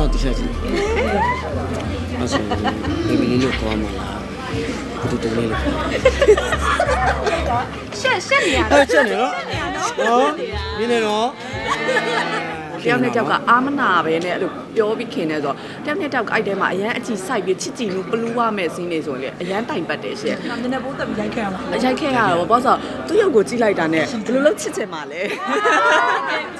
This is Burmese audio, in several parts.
တော့တခြားကြည့်အဲ့ဆိုဘေဘီလေးလို့ခေါ်မှာလားဘယ်သူတုံးလေးလို့ခေါ်ရှက်ရှက်နေရအဲ့ချက်နေနော်ဟောမင်းနေနော် တယောက်နဲ့တယောက်ကအာမနာပဲနဲ့အဲ့လိုပြောပြီးခင်နေဆိုတော့တယောက်နဲ့တယောက်အဲ့ထဲမှာအရန်အကြည့်စိုက်ပြီးချစ်ကြည်မှုပလူးရမယ့်စင်းနေဆိုရင်လေအရန်တိုင်ပတ်တယ်ရှင့်နည်းနည်းပိုးတက်ပြီးရိုက်ခဲ့ရမှာအရိုက်ခဲ့ရတော့ဘောဆိုသူ့ရုပ်ကိုကြည့်လိုက်တာနဲ့ဘယ်လိုလုပ်ချစ်ချင်မှာလဲ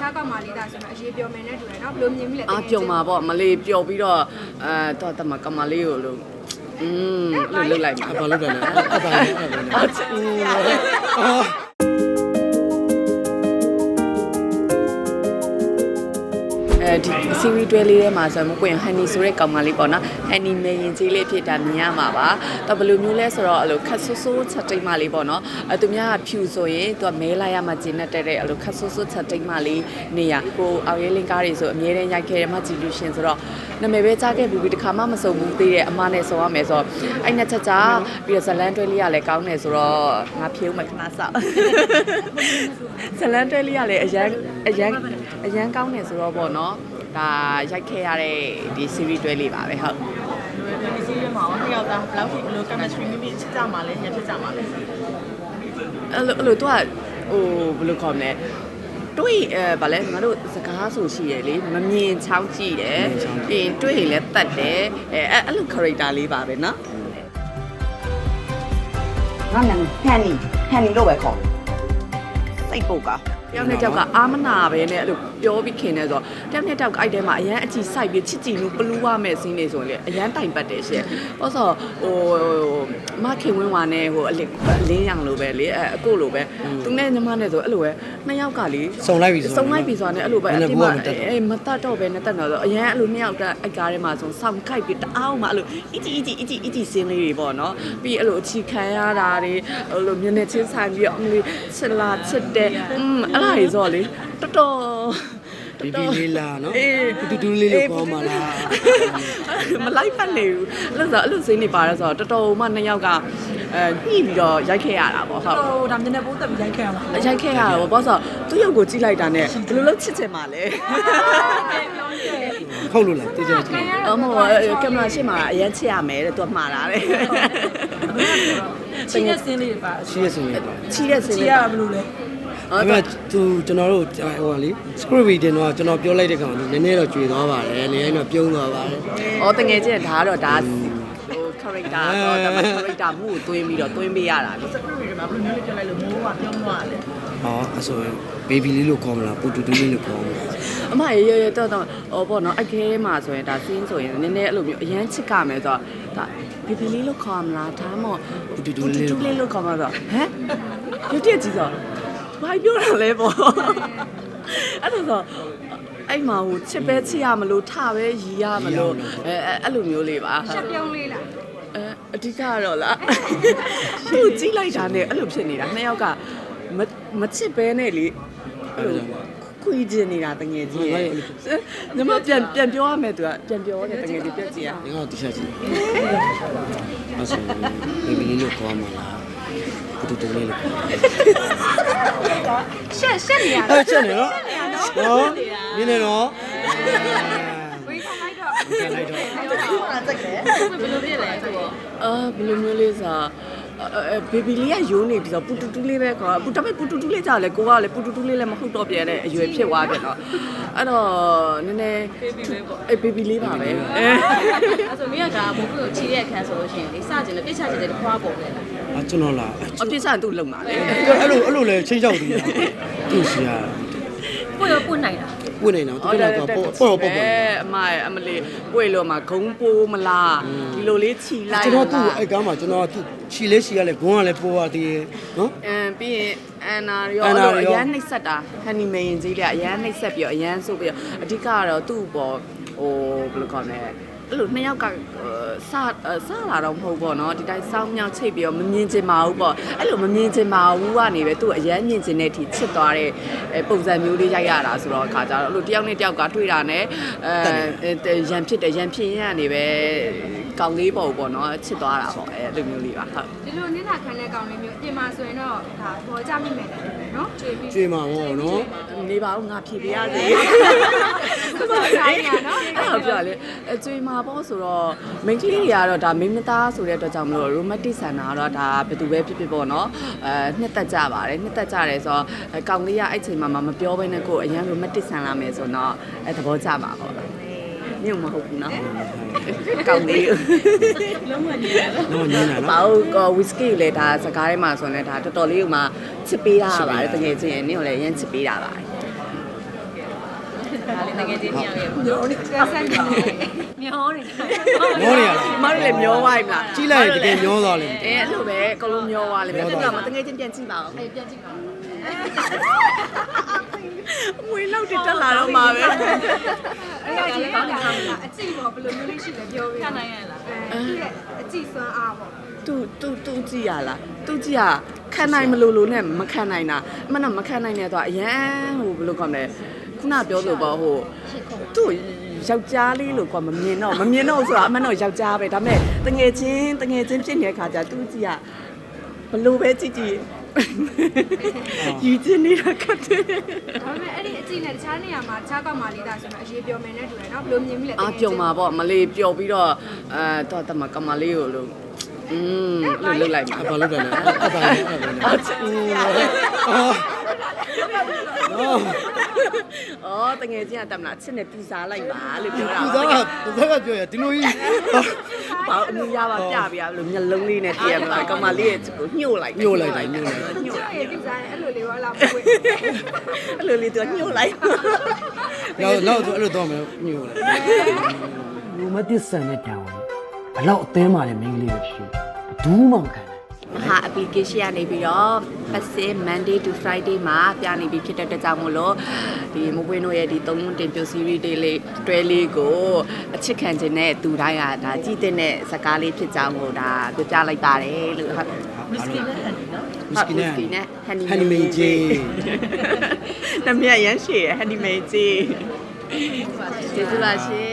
ချားကောက်မာလေးဒါဆိုတော့အရေးပြောမယ်နဲ့တူတယ်နော်ဘယ်လိုမြင်မိလဲအာပြုံမှာပေါ့မလေးပျော်ပြီးတော့အဲတော့တမကမလေးကိုလို့อืมလို့လုတ်လိုက်မှာအဘာလို့တယ်လဲအဘာလဲအဲ့ဘာလဲအာချစ်အော်အဲ ဒီ series တွဲလေးထဲမှာဆိုမကွင်ဟန်နီဆိုတဲ့ကောင်မလေးပေါ့နော် ဟန်နီမေရင်ကြီးလေးဖြစ်တာမြင်ရမှာပါတော့ဘယ်လိုမျိုးလဲဆိုတော့အဲ့လိုခတ်ဆူဆူချက်တိတ်မလေးပေါ့နော်အဲသူများကဖြူဆိုရင်သူကမဲလိုက်ရမှကျင်းတဲ့တဲ့အဲ့လိုခတ်ဆူဆူချက်တိတ်မလေးနေရကိုအောင်ရဲလင်းကားတွေဆိုအမြဲတမ်းရိုက်ခဲ့ရမှကြည့်လို့ရှင်ဆိုတော့နာမည်ပဲကြားခဲ့ပြီးပြီးတခါမှမစုံဘူးသေးတဲ့အမနဲ့ဆိုရမယ်ဆိုတော့အဲ့နှစ်ချက်ကြားပြီးတော့ဇလန်တွဲလေးကလည်းကောင်းတယ်ဆိုတော့ငါဖြေဦးမခဏစောက်ဇလန်တွဲလေးကလည်းအရန်အရန်အရန်ကောင်းတယ်ဆိုတော့ပေါ့နော်ဒါရိုက်ခဲ့ရတဲ့ဒီ series တွဲလေးပါပဲဟုတ် ဒီစီးရဲမှာတော့တယောက်သားဘယ်လောက်ထိဘယ်လို chemistry မိမိချစ်ကြမှာလဲညဖြစ်ကြမှာလဲ အဲ့လိုအဲ့လိုသူကဟိုဘယ်လိုခေါ်မလဲတွေ့အဲဗာလဲငါတို့စကားဆိုရှိရလေမမြင်ချောင်းကြည့်တယ်ပြီးရင်တွေ့ရင်လည်းတတ်တယ်အဲအဲ့အဲ့လို character လေးပါပဲเนาะ ငါနာမည်ဟန်နီဟန်နီလို့ပဲခေါ်စိတ်ပုတ်က တယောက်နဲ့တယောက်ကအာမနာပဲနဲ့အဲ့လို ပြောပြီးခင်နေဆိုတော့တယောက်နဲ့တယောက်အဲ့ထဲမှာအရန်အကြည့်စိုက်ပြီးချစ်ကြည်မှုပလူးရမယ့်စင်းနေဆိုရင်လေအရန်တိုင်ပတ်တယ်ရှင့်။ဟုတ်ဆိုဟိုမခင်ဝင်းဝါနဲ့ဟိုအလင်းအလင်းရောင်လိုပဲလေအဲအကိုလိုပဲသူနဲ့ညီမနဲ့ဆိုအဲ့လိုပဲနှစ်ယောက်ကလေစုံလိုက်ပြီဆိုစုံလိုက်ပြီဆိုတာနဲ့အဲ့လိုပဲဘယ်နဲ့အဘူးမှာကမတက်တော့အေးမတတ်တော့ပဲနဲ့တက်တော့ဆိုအရန်အဲ့လိုနှစ်ယောက်ကအိုက်ကားထဲမှာဆိုစောင့်ခိုက်ပြီးတအားမှအဲ့လိုအီဂျီအီဂျီအီဂျီအီဂျီစင်းလေးတွေပေါ့နော်ပြီးအဲ့လိုအချီခံရတာတွေအဲ့လိုမျက်နှာချင်းဆိုင်ပြီးတော့အမလေးချစ်လာချစ်တယ်อืมအဲ့ဒါကြီးဆိုတော့လေ တော်တော်ဘီဘီလေးလားနော်အေးတူတူလေးလို့ခေါ်မှာလားမလိုက်ဖက်နေဘူးအဲ့လိုဆိုအဲ့လိုစင်းနေပါလဲဆိုတော့တော်တော်မှနှစ်ယောက်ကအဲညှိပြီးတော့ရိုက်ခဲ့ရတာပေါ့ဟုတ်ဟိုဒါနည်းနည်းပိုးတက်ပြီးရိုက်ခဲ့ရမှာရိုက်ခဲ့ရတာပေါ့ဘောဆိုသူ့ရုပ်ကိုကြည့်လိုက်တာနဲ့ဘယ်လိုလုပ်ချစ်ချင်မှာလဲဟုတ်လို့လားတခြားကြည့်အမဟိုကင်မရာရှေ့မှာအရင်ချစ်ရမယ်တဲ့သူကမှားတာတဲ့ချင်းတဲ့စင်းလေးတွေပါရှိရဆိုရင်ပါချီတဲ့စင်ချီလေးရဘယ်လိုလဲ အဲ့မဲ့သူကျွန်တော်တို့ဟိုကလေ script reading တော့ကျွန်တော်ပြောလိုက်တဲ့ကောင်နည်းနည်းတော့ကျွေသွားပါတယ်နည်းနည်းတော့ပြုံးသွားပါတယ်။အော်တငယ်ချင်းဒါကတော့ဒါဟို character တော့ဒါမှ character မှုကိုသွင်းပြီးတော့သွင်းပေးရတာလေစပရီတွေမှာဘယ်လိုမျိုးလေးပြောလိုက်လို့မိုးကပြောင်းသွားတယ်ဟောအဲ့ဆိုရင် baby လေးလို့ခေါ်မလားပူတူတူလေးလို့ခေါ်မလား။အမရေရေတော့တော့ဟောပေါ့နော်အခဲမှာဆိုရင်ဒါစင်းဆိုရင်နည်းနည်းအဲ့လိုမျိုးအရန်ချစ်ကမယ်ဆိုတော့ဒါဘီဘီလေးလို့ခေါ်မလားဒါမှမဟုတ်ပူတူတူလေးလို့ခေါ်မှာဆိုဟမ်ရုပ်တရက်ကြီးဆို ဘာပြောတာလဲပေါ့အဲ့လိုဆိုအဲ့မှာဟိုချစ်ပဲချစ်ရမလို့ထပဲရီရမလို့အဲအဲ့လိုမျိုးလေးပါဟုတ်ရှက်ပြုံးလေးလားအဲအဓိကကတော့လားသူ့ကြည့်လိုက်တာနဲ့အဲ့လိုဖြစ်နေတာနှစ်ယောက်ကမမချစ်ပဲနဲ့လေအဲ့လိုခွေးကျင်နေတာတငယ်ချင်းရဲ့ညီမပြန်ပြန်ပြောရမယ်သူကပြန်ပြောတယ်တငယ်ချင်းပြက်ကြည့်ရဒီကောင်တခြားကြည့်အဲ့ဆိုရင် baby လေးလို့ခေါ်မှာလားပူတူတူလေးလို့ခေါ်မှာ ရှက်ရှက်နေရအဲ့ချက်နေနော်ဟောမင်းနေနော်ဝေးခိုင်းလိုက်တော့ပြန်လိုက်တော့ဟာစိတ်တယ်ဘယ်လိုဖြစ်လဲဆိုတော့အာဘယ်လိုမျိုးလေးဆိုအဲ ဘေဘီလေးကယိုးနေပြီးတော့ပူတူတူလေးပဲခေါ်ပူတမဲ့ပူတူတူလေးကြာလဲကိုကလည်းပူတူတူလေးလည်းမဟုတ်တော့ပြန်တဲ့အရွယ်ဖြစ်သွားပြန်တော့အဲ့တော့နည်းနည်းအေးဘေဘီလေးပါပဲအဲအဲ့ဆိုမင်းကဒါဘုံကိုချီရဲ့အခန်းဆိုလို့ရှိရင်လေစကျင်တယ်ပြစ်ချကျင်တယ်ခွာပုံလေလားအကျွန်တော်လားအပြစ်စားသူ့လုံပါလေအဲ့လိုအဲ့လိုလေချင်းချောက်သေးတာသူ့စီရကိုရောပွတ်နိုင်တာ ဝင်နေတော့သူကတော့ပေါ့ပေါ့ပေါ့ပေါ့အဲအမရဲ့အမလေးပွေလို့မှာဂုံပိုးမလားဒီလိုလေးခြီလိုက်ကျွန်တော်သူ့အဲ့ကားမှာကျွန်တော်သူ့ခြီလေးခြီရလဲဂွန်းကလည်းပေါ်ပါသေးတယ်နော်အမ်ပြီးရင်အန်နာရောအန်အဲ့နာလိုရောအရန်နှိပ်ဆက်တာဟန်နီမေရင်ကြီးလေအရန်နှိပ်ဆက်ပြီးတော့အရန်ဆိုပြီးတော့အဓိကကတော့သူ့ပေါ်ဟိုဘယ်လိုခေါ်မလဲ အဲ့လိုနှစ်ယောက်ကစစလာတော့မဟုတ်ပေါ့နော်ဒီတိုင်းစောင်းမြောက်ချိတ်ပြီးတော့မမြင်ချင်ပါဘူးပေါ့အဲ့လိုမမြင်ချင်ပါဘူးကနေပဲသူ့အရန်မြင်ချင်တဲ့အထိချစ်သွားတဲ့ပုံစံမျိုးလေးရိုက်ရတာဆိုတော့အခါကျတော့အဲ့လိုတယောက်နဲ့တယောက်ကတွေ့တာနဲ့အဲရန်ဖြစ်တယ်ရန်ဖြစ်ရင်ကနေပဲ ကောင်းလေးပေါ့ပေါ့နော်ချစ်သွားတာပေါ့အဲ့လိုမျိုးလေးပါဟုတ်ဒီလိုနင်းလာခံတဲ့ကောင်လေးမျိုးပြင်มาဆိုရင်တော့ဒါပေါ်ကြမိမယ်နော်ကျွေးပြီးကျွေးမှာပေါ့နော်နေပါဦးငါဖြေပြရစေဆိုတော့ဆိုင်ရနော်အဲ့ဒါပြောလေအကျွေးမှာပေါ့ဆိုတော့မိန်းကလေးတွေကတော့ဒါမိန်းမသားဆိုတဲ့အတွက်ကြောင့်မလို့ romantic ဆန်တာကတော့ဒါဘယ်သူပဲဖြစ်ဖြစ်ပေါ့နော်အဲနှစ်သက်ကြပါတယ်နှစ်သက်ကြတယ်ဆိုတော့အဲကောင်လေးကအဲ့ချိန်မှာမမပြောဘဲနဲ့ကိုယ်အရန် romantic ဆန်လာမယ်ဆိုတော့အဲသဘောကျပါပေါ့ မြုံမဟုတ်ဘူးနော်ကောင်လေးလုံးဝနေရလားတော့ညင်းတာဘာနော်လို့ကောဝီစကီလေဒါစကားထဲမှာဆိုရင်ဒါတော်တော်လေးကမှချစ်ပေးတာပါတယ်တကယ်ချင်းနင့်ကိုလည်းရမ်းချစ်ပေးတာပါတယ်ဒါလေးတကယ်ချင်းမြောက်ရဲ့ဆက်ဆက်နေမျောနေမောနေရလားမတို့လည်းမျောသွားပြီမလားကြီးလိုက်ရင်တကယ်မျောသွားလိမ့်မယ်အဲအဲ့လိုပဲအကုန်လုံးမျောသွားလိမ့်မယ်မျောသူသွားကမတကယ်ချင်းပြန်ကြည့်ပါဦးအေးပြန်ကြည့်ပါဦးငွေလောက်တက်လာတော့မှာပဲ အဲ့ဒါကြီးကောင်းတာအကြည့်ပေါ့ဘယ်လိုမျိုးလေးရှိလဲပြောပြခဏနိုင်ရလားအဲသူ့ရဲ့အကြည့်စွမ်းအားပေါ့သူသူသူကြည့်ရလားသူကြည့်ရခံနိုင်မလို့လို့နဲ့မခံနိုင်တာအမှန်တော့မခံနိုင်တဲ့တော့အရန်ဟိုဘယ်လိုကောင်းလဲခုနပြောလို့ပေါ့ဟိုသူ့ယောက်ျားလေးလို့ကွာမမြင်တော့မမြင်တော့ဆိုတာအမှန်တော့ယောက်ျားပဲဒါပေမဲ့တငယ်ချင်းတငယ်ချင်းဖြစ်နေတဲ့ခါကျသူကြည့်ရဘလို့ပဲကြည့်ကြည့် ယူချင်နေတာကတည်းဒါပေမဲ့အဲ့ဒီအကြည့်နဲ့တခြားနေရာမှာတခြားကောက်မှလေးတာဆိုတော့အရေးပြောမယ်နဲ့တူတယ်နော်ဘယ်လိုမြင်မိလဲအာပြုံမှာပေါ့မလေးပျော်ပြီးတော့အဲတော့တမကမလေးကိုလို့อืมလို့လုတ်လိုက်မှာအဘာလို့တယ်လဲအဘာလဲအဘာလဲအော်အော်အော်တငယ်ချင်းကတမလားအချစ်နဲ့ပူစားလိုက်ပါလို့ပြောတာသူသားကသူသားကပြောရဒီလိုကြီး ဘာအမှုရပါပြပြလို့မျက်လုံးလေးနဲ့တည့်ရမလားကမလေးရဲ့ကိုညှို့လိုက်ညှို့လိုက်တာညှို့လိုက်ညှို့ကျလိုက်ရဲ့ဒီဇိုင်းအဲ့လိုလေးရောလာမွေးအဲ့လိုလေးသူညှို့လိုက်နောက်နောက်သူအဲ့လိုတော့မယ်ညို့လေလူမသစ္ဆန်တဲ့တောင်ဘလောက်အသင်းမှလည်းမင်းကလေးပဲဖြစ်ဖြစ်ဘူးမှမခံနိုင် မဟာ application ကနေပြီးတော့ပတ်စင် Monday to Friday မှာပြနေပြီဖြစ်တဲ့အတွက်ကြောင့်မို့လို့ဒီမကွေးတို့ရဲ့ဒီသုံးလုံးတင်ပြ series တွေလေးတွဲလေးကိုအချစ်ခံခြင်းနဲ့သူတိုင်းကဒါကြည်တဲ့စကားလေးဖြစ်ကြောင်းကိုဒါပြောပြလိုက်ပါတယ်လို့ဟုတ်မစ္စကီနဲ့ဟန်နီနော်မစ္စကီနဲ့နဲ့ honey ဟန်နီမင်ဂျေနမရရမ်းရှည်ဟန်နီမင်ဂျေကျေးဇူးပါရှင်